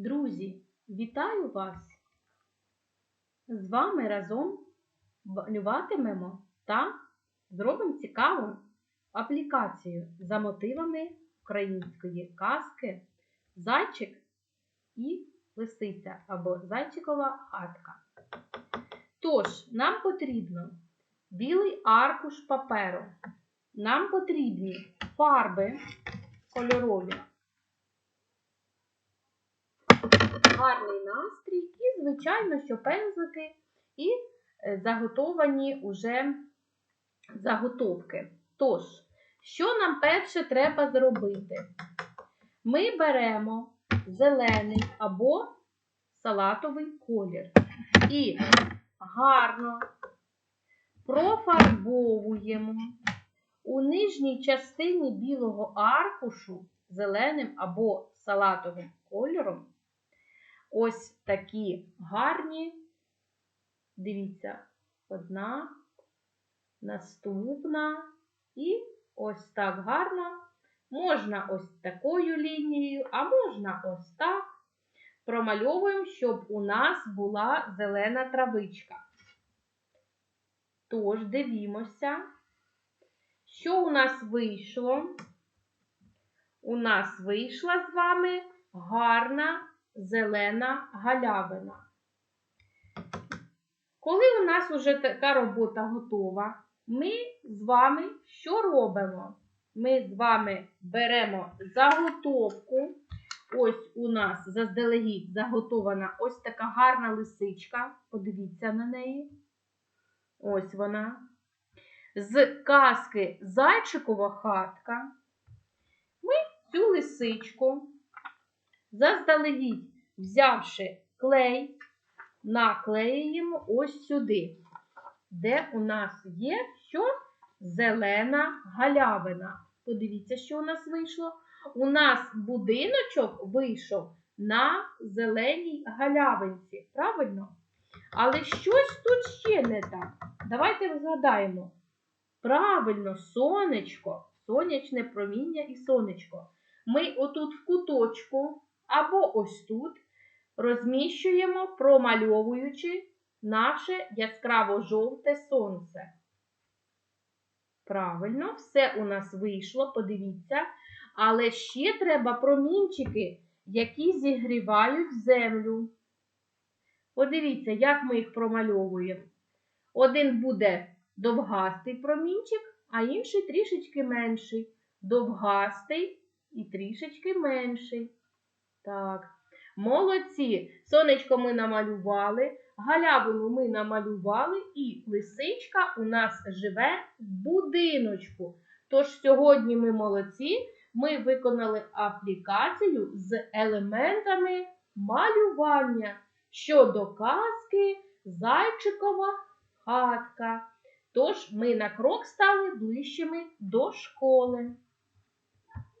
Друзі, вітаю вас! З вами разом малюватимемо та зробимо цікаву аплікацію за мотивами української казки Зайчик і лисиця або зайчикова хатка. Тож, нам потрібно білий аркуш паперу. Нам потрібні фарби кольорові. Гарний настрій і, звичайно, що пензлики і е, заготовані уже заготовки. Тож, що нам перше треба зробити? Ми беремо зелений або салатовий колір і гарно профарбовуємо у нижній частині білого аркушу зеленим або салатовим кольором ось такі гарні. Дивіться, одна, наступна. І ось так гарно. Можна ось такою лінією, а можна ось так. Промальовуємо, щоб у нас була зелена травичка. Тож, дивімося, що у нас вийшло. У нас вийшла з вами гарна зелена галявина. Коли у нас вже така робота готова, ми з вами що робимо? Ми з вами беремо заготовку. Ось у нас заздалегідь заготована ось така гарна лисичка. Подивіться на неї. Ось вона. З казки Зайчикова хатка. Ми цю лисичку заздалегідь, взявши клей, наклеюємо ось сюди, де у нас є що? Зелена галявина. Подивіться, що у нас вийшло. У нас будиночок вийшов на зеленій галявинці. Правильно? Але щось тут ще не так. Давайте згадаємо. Правильно, сонечко, сонячне проміння і сонечко. Ми отут в куточку або ось тут розміщуємо, промальовуючи наше яскраво-жовте сонце. Правильно, все у нас вийшло, подивіться. Але ще треба промінчики, які зігрівають землю. Подивіться, як ми їх промальовуємо. Один буде довгастий промінчик, а інший трішечки менший. Довгастий і трішечки менший. Так. Молодці. Сонечко ми намалювали, галявину ми намалювали, і лисичка у нас живе в будиночку. Тож сьогодні ми молодці. Ми виконали аплікацію з елементами малювання щодо казки Зайчикова хатка. Тож ми на крок стали ближчими до школи.